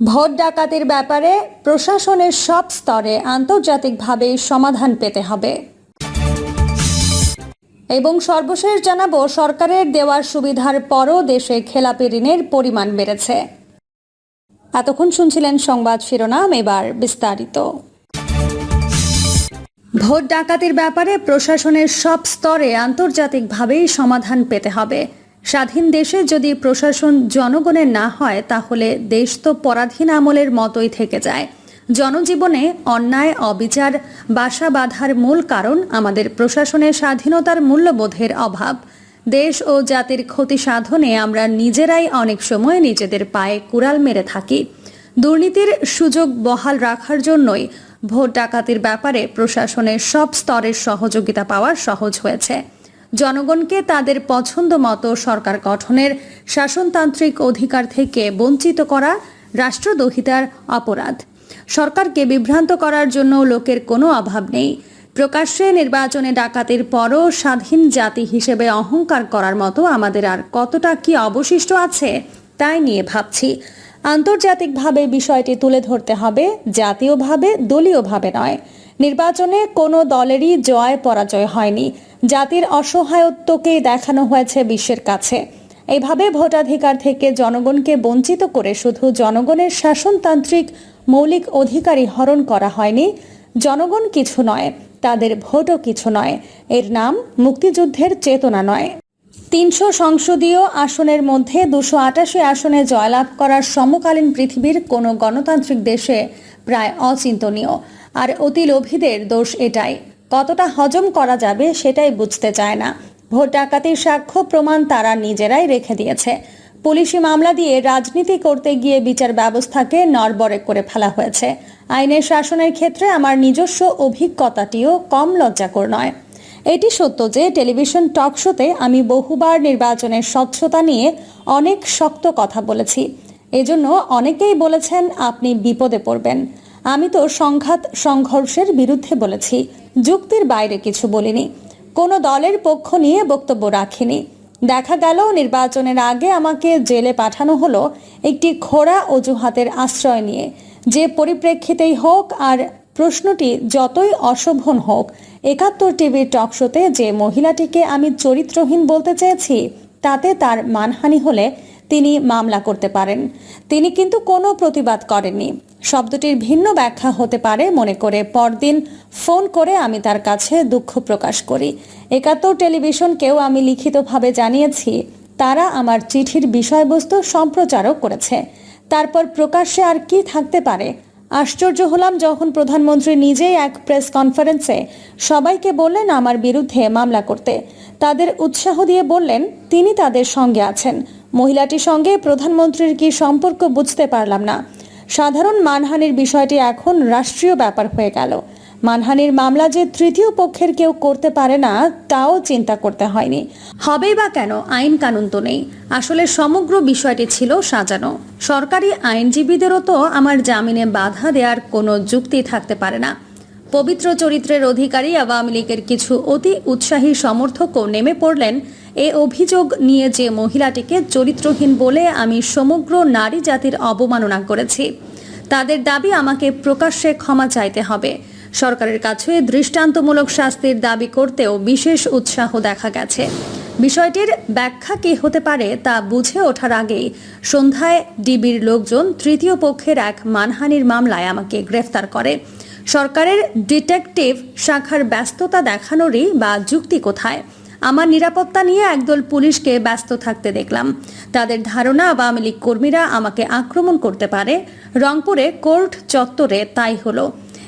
Vote ডাকাতির ব্যাপারে প্রশাসনের সব স্তরে আন্তর্জাতিকভাবে সমাধান পেতে হবে। এবং সর্বশেষ জানাব, সরকারের দেওয়ার সুবিধার পরও দেশে খেলাপি ঋণের পরিমাণ বেড়েছে। এতক্ষণ শুনছিলেন সংবাদ শিরোনাম, এবার বিস্তারিত। ভোট ডাকাতির ব্যাপারে প্রশাসনের সব স্তরে আন্তর্জাতিকভাবেই সমাধান পেতে হবে। স্বাধীন দেশে যদি প্রশাসন জনগণের না হয়, তাহলে দেশ তো পরাধীন আমলের মতোই থেকে যায়। জনজীবনে অন্যায়, অবিচার, বাসা বাঁধার মূল কারণ আমাদের প্রশাসনের স্বাধীনতার মূল্যবোধের অভাব। দেশ ও জাতির ক্ষতি সাধনে আমরা নিজেরাই অনেক সময় নিজেদের পায়ে কুড়াল মেরে থাকি। দুর্নীতির সুযোগ বহাল রাখার জন্যই ভোট ডাকাতির ব্যাপারে প্রশাসনের সব স্তরের সহযোগিতা পাওয়া সহজ হয়েছে। জনগণকে তাদের পছন্দ মতো সরকার গঠনের শাসনতান্ত্রিক অধিকার থেকে বঞ্চিত করা রাষ্ট্রদ্রোহিতার অপরাধ। সরকারকে বিভ্রান্ত করার জন্য লোকের কোনো অভাব নেই। প্রকাশ্যে নির্বাচনে ডাকাতির পরও স্বাধীন জাতি হিসেবে অহংকার করার মতো আমাদের আর কতটা কি অবশিষ্ট আছে, তাই নিয়ে ভাবছি। আন্তর্জাতিকভাবে বিষয়টি তুলে ধরতে হবে, জাতীয়ভাবে, দলীয়ভাবে নয়। নির্বাচনে কোনো দলেরই জয় পরাজয় হয়নি। জাতির অসহায়ত্বকেই দেখানো হয়েছে বিশ্বের কাছে। এভাবে ভোটাধিকার থেকে জনগণকে বঞ্চিত করে শুধু জনগণের শাসনতান্ত্রিক মৌলিক অধিকারই হরণ করা হয়নি, জনগণ কিছু নয়, তাদের ভোটও কিছু নয়। এর নাম মুক্তিযুদ্ধের চেতনা নয়। তিনশো সংসদীয় আসনের মধ্যে দুশো আটাশি আসনে জয়লাভ করার সমকালীন পৃথিবীর কোনো গণতান্ত্রিক দেশে প্রায় অচিন্তনীয়। আর অতি লোভীদের দোষ এটাই। কতটা হজম করা যাবে সেটাই বুঝতে চায় না। ভোট ডাকাতির সাক্ষ্য প্রমাণ তারা নিজেরাই রেখে দিয়েছে। পুলিশি মামলা দিয়ে রাজনীতি করতে গিয়ে বিচার ব্যবস্থাকে নড়বড়ে করে ফেলা হয়েছে। আইনের শাসনের ক্ষেত্রে আমার নিজস্ব অভিজ্ঞতাটিও কম লজ্জাকর নয়। এটি সত্য যে টেলিভিশন টক শোতে আমি বহুবার নির্বাচনের স্বচ্ছতা নিয়ে অনেক শক্ত কথা বলেছি। এজন্য অনেকেই বলেছেন, আপনি বিপদে পড়বেন। আমি তো সংঘাত, সংঘর্ষের বিরুদ্ধে বলেছি। যুক্তির বাইরে কিছু বলিনি। কোনো দলের পক্ষ নিয়ে বক্তব্য রাখিনি। দেখা গেল, নির্বাচনের আগে আমাকে জেলে পাঠানো হলো একটি খোড়া অজুহাতের আশ্রয় নিয়ে। যে পরিপ্রেক্ষিতেই হোক, আর প্রশ্নটি যতই অশোভন হোক, একাত্তর টিভির টক শোতে যে মহিলাটিকে আমি চরিত্রহীন বলতে চেয়েছি, তাতে তার মানহানি হলে তিনি মামলা করতে পারেন। তিনি কিন্তু কোনো প্রতিবাদ করেননি। শব্দটির ভিন্ন ব্যাখ্যা হতে পারে মনে করে পরদিন ফোন করে আমি তার কাছে দুঃখ প্রকাশ করি। একাত্তর টেলিভিশনকেও আমি লিখিতভাবে জানিয়েছি, তারা আমার চিঠির বিষয়বস্তু সম্প্রচারও করেছে। তারপর প্রকাশ্যে আর কি থাকতে পারে? আশ্চর্য হলাম যখন প্রধানমন্ত্রী নিজেই এক প্রেস কনফারেন্সে সবাইকে বললেন আমার বিরুদ্ধে মামলা করতে। তাদের উৎসাহ দিয়ে বললেন, তিনি তাদের সঙ্গে আছেন। মহিলাটির সঙ্গে প্রধানমন্ত্রীর কি সম্পর্ক বুঝতে পারলাম না। সাধারণ মানহানির বিষয়টি এখন রাষ্ট্রীয় ব্যাপার হয়ে গেল। মানহানির মামলা যে তৃতীয় পক্ষের কেউ করতে পারে না, তাও চিন্তা করতে হয়নি। হবেই বা কেন, আইন কানুন তো নেই। আসলে সমগ্র বিষয়টি ছিল সাজানো। সরকারি আইনজীবীদেরও তো আমার জামিনে বাধা দেওয়ার কোনো যুক্তি থাকতে পারে না। পবিত্র চরিত্রের অধিকারী আওয়ামী লীগের কিছু অতি উৎসাহী সমর্থকও নেমে পড়লেন। এ অভিযোগ নিয়ে যে মহিলাটিকে চরিত্রহীন বলে আমি সমগ্র নারী জাতির অবমাননা করেছি, তাদের দাবি আমাকে প্রকাশ্যে ক্ষমা চাইতে হবে। সরকারের কাছে দৃষ্টান্তমূলক শাস্তির দাবি করতেও বিশেষ উৎসাহ দেখা গেছে। বিষয়টির ব্যাখ্যা কি হতে পারে তা বুঝে ওঠার আগেই সন্ধ্যায় ডিবির লোকজন তৃতীয় পক্ষের এক মানহানির মামলায় আমাকে গ্রেফতার করে। সরকারের ডিটেকটিভ শাখার ব্যস্ততা দেখানোরই বা যুক্তি কোথায়? আমার নিরাপত্তা নিয়ে একদল পুলিশকে ব্যস্ত থাকতে দেখলাম। তাদের ধারণা আওয়ামী লীগ কর্মীরা আমাকে আক্রমণ করতে পারে। রংপুরে কোর্ট চত্বরে তাই হলো।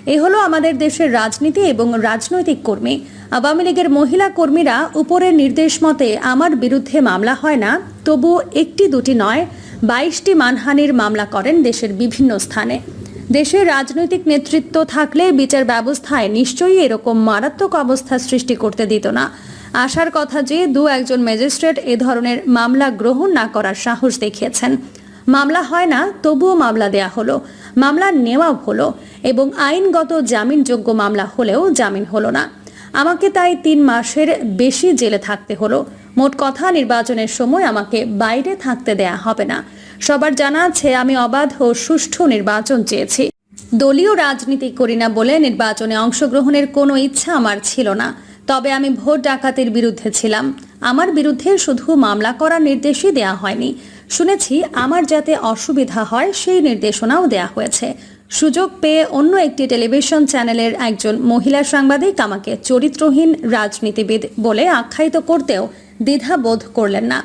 এ হলো আমাদের দেশের রাজনীতি এবং রাজনৈতিক কর্মী। আওয়ামী লীগের মহিলা কর্মীরা উপরের নির্দেশ মতে আমার বিরুদ্ধে মামলা হয় না তবু একটি দুটি নয়, বাইশটি মানহানির মামলা করেন দেশের বিভিন্ন স্থানে। দেশের রাজনৈতিক নেতৃত্ব থাকলে বিচার ব্যবস্থায় নিশ্চয়ই এরকম মারাত্মক অবস্থা সৃষ্টি করতে দিত না। আশার কথা যে দু একজন ম্যাজিস্ট্রেট এ ধরনের মামলা গ্রহণ না করার সাহস দেখিয়েছেন। মামলা হয় না, তবুও মামলা দেয়া হলো। মামলা নেওয়া হলো এবং আইনগত জামিনযোগ্য মামলা হলেও জামিন হলো না। আমাকে তাই তিন মাসের বেশি জেলে থাকতে হলো। মোট কথা নির্বাচনের সময় আমাকে বাইরে থাকতে দেয়া হবে না। সবার জানা আছে, আমি অবাধ ও সুষ্ঠু নির্বাচন চেয়েছি। দলীয় রাজনীতি করি না বলে নির্বাচনে অংশগ্রহণের কোনো ইচ্ছা আমার ছিল না। তবে আমি ভোট ডাকাতির বিরুদ্ধে ছিলাম। আমার বিরুদ্ধে শুধু মামলা করার নির্দেশই দেয়া হয়নি। শুনেছি, আমার যাতে অসুবিধা হয়, সেই নির্দেশনাও দেয়া হয়েছে। সুযোগ পেয়ে অন্য একটি টেলিভিশন চ্যানেলের একজন মহিলা সাংবাদিক আমাকে চরিত্রহীন রাজনীতিবিদ বলে আখ্যায়িত করতেও দ্বিধা বোধ করলেন না।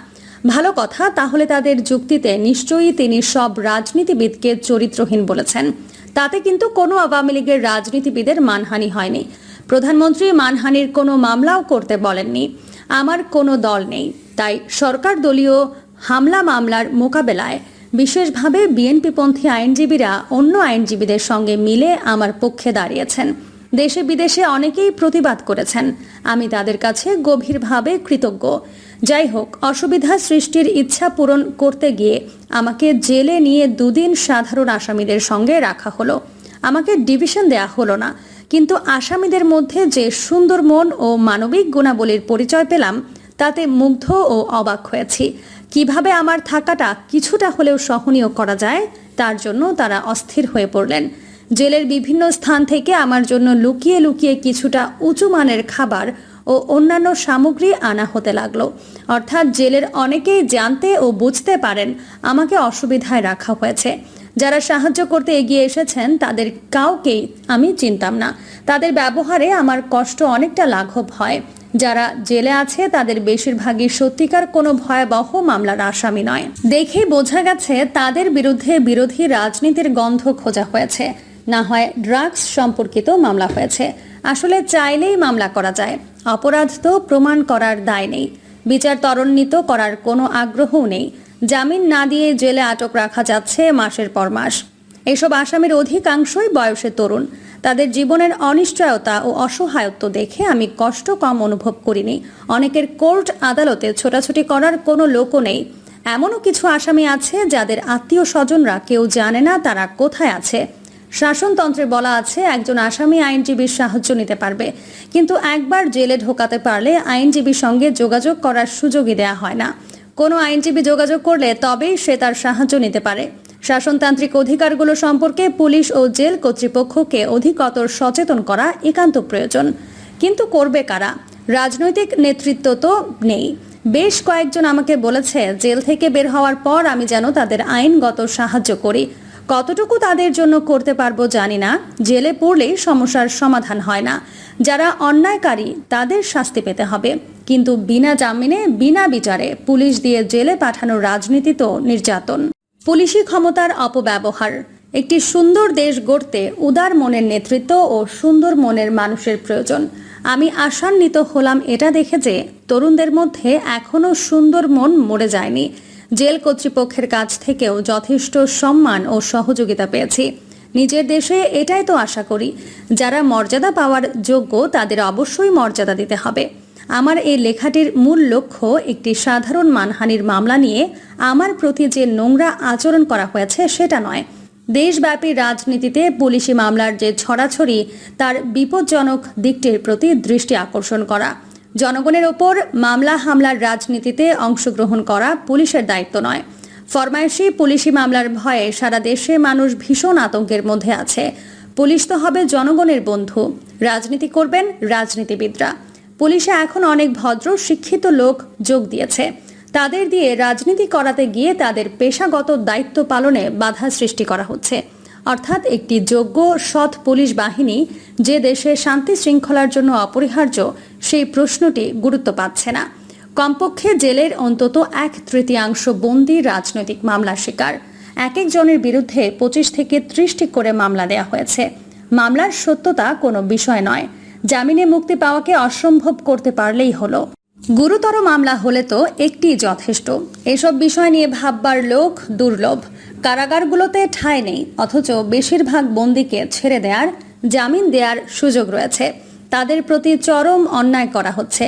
ভালো কথা, তাহলে তাদের যুক্তিতে নিশ্চয়ই তিনি সব রাজনীতিবিদকে চরিত্রহীন বলেছেন। তাতে কিন্তু কোনো আওয়ামী লীগের রাজনীতিবিদের মানহানি হয়নি। প্রধানমন্ত্রী মানহানির কোনো মামলাও করতে বলেননি। আমার কোনো দল নেই। তাই সরকার দলীয় হামলা মামলার মোকাবেলায় বিশেষভাবে বিএনপিপন্থী আইনজীবীরা অন্য আইনজীবীদের সঙ্গে মিলে আমার পক্ষে দাঁড়িয়েছেন। দেশে বিদেশে অনেকেই প্রতিবাদ করেছেন। আমি তাদের কাছে গভীরভাবে কৃতজ্ঞ। যাই হোক অসুবিধা সৃষ্টির ইচ্ছা পূরণ করতে গিয়ে আমাকে জেলে নিয়ে দুদিন সাধারণ আসামিদের সঙ্গে রাখা হলো। আমাকে ডিভিশন দেয়া হলো না, কিন্তু আসামিদের মধ্যে যে সুন্দর মন ও মানবিক গুণাবলীর পরিচয় পেলাম, তাতে মুগ্ধ ও অবাক হয়েছি। কীভাবে আমার থাকাটা কিছুটা হলেও সহনীয় করা যায়, তার জন্য তারা অস্থির হয়ে পড়লেন। জেলের বিভিন্ন স্থান থেকে আমার জন্য লুকিয়ে লুকিয়ে কিছুটা উঁচু মানের খাবার ও অন্যান্য সামগ্রী আনা হতে লাগল। অর্থাৎ জেলের অনেকেই জানতে ও বুঝতে পারেন আমাকে অসুবিধায় রাখা হয়েছে। যারা সাহায্য করতে এগিয়ে এসেছেন, তাদের কাউকেই আমি চিনতাম না। তাদের ব্যবহারে আমার কষ্ট অনেকটা লাঘব হয়। যারা জেলে আছে, তাদের বেশিরভাগই সত্যিকার কোনো ভয়াবহ মামলার আসামি নয়। দেখে বোঝা গেছে, তাদের বিরুদ্ধে বিরোধী রাজনীতির গন্ধ খোঁজা হয়েছে। না হয় ড্রাগস সম্পর্কিত মামলা হয়েছে। আসলে চাইলেই মামলা করা যায়। অপরাধ তো প্রমাণ করার দায় নেই। বিচার ত্বরান্বিত করার কোনো আগ্রহও নেই। জামিন না দিয়ে জেলে আটক রাখা যাচ্ছে মাসের পর মাস। এসব আসামির অধিকাংশই বয়সে তরুণ। তাদের জীবনের অনিশ্চয়তা ও অসহায়ত্ব দেখে আমি কষ্ট কম অনুভব করিনি। অনেকের কোর্ট আদালতে ছোটাছুটি করার কোনো লোকও নেই। এমনও কিছু আসামি আছে যাদের আত্মীয় স্বজনরা কেউ জানে না তারা কোথায় আছে। শাসনতন্ত্রে বলা আছে, একজন আসামি আইনজীবীর সাহায্য নিতে পারবে। কিন্তু একবার জেলে ঢোকাতে পারলে আইনজীবীর সঙ্গে যোগাযোগ করার সুযোগই দেয়া হয় না। কোনো আইনজীবী যোগাযোগ করলে তবেই সে তার সাহায্য নিতে পারে। শাসনতান্ত্রিক অধিকারগুলো সম্পর্কে পুলিশ ও জেল কর্তৃপক্ষকে অধিকতর সচেতন করা একান্ত প্রয়োজন। কিন্তু করবে কারা? রাজনৈতিক নেতৃত্ব তো নেই। বেশ কয়েকজন আমাকে বলেছে, জেল থেকে বের হওয়ার পর আমি যেন তাদের আইনগত সাহায্য করি। কতটুকু তাদের জন্য করতে পারব জানি না। জেলে পড়লেই সমস্যার সমাধান হয় না। যারা অন্যায়কারী, তাদের শাস্তি পেতে হবে। কিন্তু বিনা জামিনে, বিনা বিচারে পুলিশ দিয়ে জেলে পাঠানোর রাজনীতি তো নির্যাতন। পুলিশি ক্ষমতার অপব্যবহার। একটি সুন্দর দেশ গড়তে উদার মনের নেতৃত্ব ও সুন্দর মনের মানুষের প্রয়োজন। আমি আশান্বিত হলাম এটা দেখে যে তরুণদের মধ্যে এখনও সুন্দর মন মরে যায়নি। জেল কর্তৃপক্ষের কাছ থেকেও যথেষ্ট সম্মান ও সহযোগিতা পেয়েছি। নিজের দেশে এটাই তো আশা করি, যারা মর্যাদা পাওয়ার যোগ্য তাদের অবশ্যই মর্যাদা দিতে হবে। আমার এই লেখাটির মূল লক্ষ্য একটি সাধারণ মানহানির মামলা নিয়ে আমার প্রতি যে নোংরা আচরণ করা হয়েছে সেটা নয়। দেশব্যাপী রাজনীতিতে পুলিশি মামলার যে ছড়াছড়ি, তার বিপজ্জনক দিকটির প্রতি দৃষ্টি আকর্ষণ করা। জনগণের ওপর মামলা হামলার রাজনীতিতে অংশগ্রহণ করা পুলিশের দায়িত্ব নয়। ফরমায়েশি পুলিশি মামলার ভয়ে সারা দেশে মানুষ ভীষণ আতঙ্কের মধ্যে আছে। পুলিশ তো হবে জনগণের বন্ধু। রাজনীতি করবেন রাজনীতিবিদরা। পুলিশে এখন অনেক ভদ্র, শিক্ষিত লোক যোগ দিয়েছে। তাদের দিয়ে রাজনীতি করাতে গিয়ে তাদের পেশাগত দায়িত্ব পালনে বাধা সৃষ্টি করা হচ্ছে। অর্থাৎ একটি যোগ্য, সৎ পুলিশ বাহিনী যে দেশে শান্তি শৃঙ্খলার জন্য অপরিহার্য, সেই প্রশ্নটি গুরুত্ব পাচ্ছে না। কমপক্ষে জেলের অন্তত এক তৃতীয়াংশ বন্দি রাজনৈতিক মামলার শিকার। এক একজনের বিরুদ্ধে পঁচিশ থেকে ত্রিশটি করে মামলা দেয়া হয়েছে। মামলার সত্যতা কোনো বিষয় নয়। জামিনে মুক্তি পাওয়াকে অসম্ভব করতে পারলেই হলো। গুরুতর মামলা হলে তো একটি যথেষ্ট। এসব বিষয় নিয়ে ভাববার লোক দুর্লভ। কারাগারগুলোতে ঠাঁই নেই, অথচ বেশিরভাগ বন্দিকে ছেড়ে দেওয়ার জামিন দেওয়ার সুযোগ রয়েছে। তাদের প্রতি চরম অন্যায় করা হচ্ছে।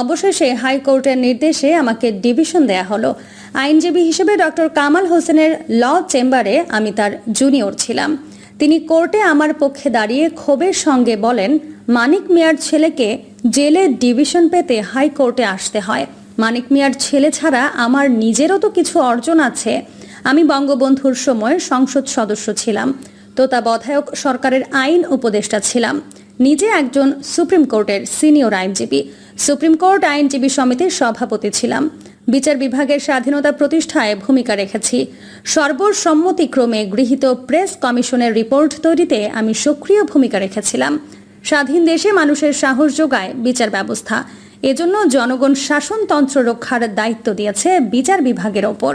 অবশেষে হাইকোর্টের নির্দেশে আমাকে ডিভিশন দেয়া হলো। আইনজীবী হিসেবে ডক্টর কামাল হোসেনের ল চেম্বারে আমি তার জুনিয়র ছিলাম। তিনি কোর্টে আমার পক্ষে দাঁড়িয়ে ক্ষোভের সঙ্গে বলেন, মানিক মিয়ার ছেলেকে জেলে ডিভিশন পেতে হাইকোর্টে আসতে হয়। মানিক মিয়ার ছেলে ছাড়া আমার নিজেরও তো কিছু অর্জন আছে। আমি বঙ্গবন্ধুর সময় সংসদ সদস্য ছিলাম, তত্ত্বাবধায়ক সরকারের আইন উপদেষ্টা ছিলাম। নিজে একজন সুপ্রিম কোর্টের সিনিয়র আইনজীবী। সুপ্রিম কোর্ট আইনজীবী সমিতির সভাপতি ছিলাম। বিচার বিভাগের স্বাধীনতা প্রতিষ্ঠায় ভূমিকা রেখেছি। সর্বসম্মতিক্রমে গৃহীত প্রেস কমিশনের রিপোর্ট তৈরিতে আমি সক্রিয় ভূমিকা রেখেছিলাম। স্বাধীন দেশে মানুষের সাহস যোগায় বিচার ব্যবস্থা। এজন্য জনগণ শাসনতন্ত্র রক্ষার দায়িত্ব দিয়েছে বিচার বিভাগের ওপর।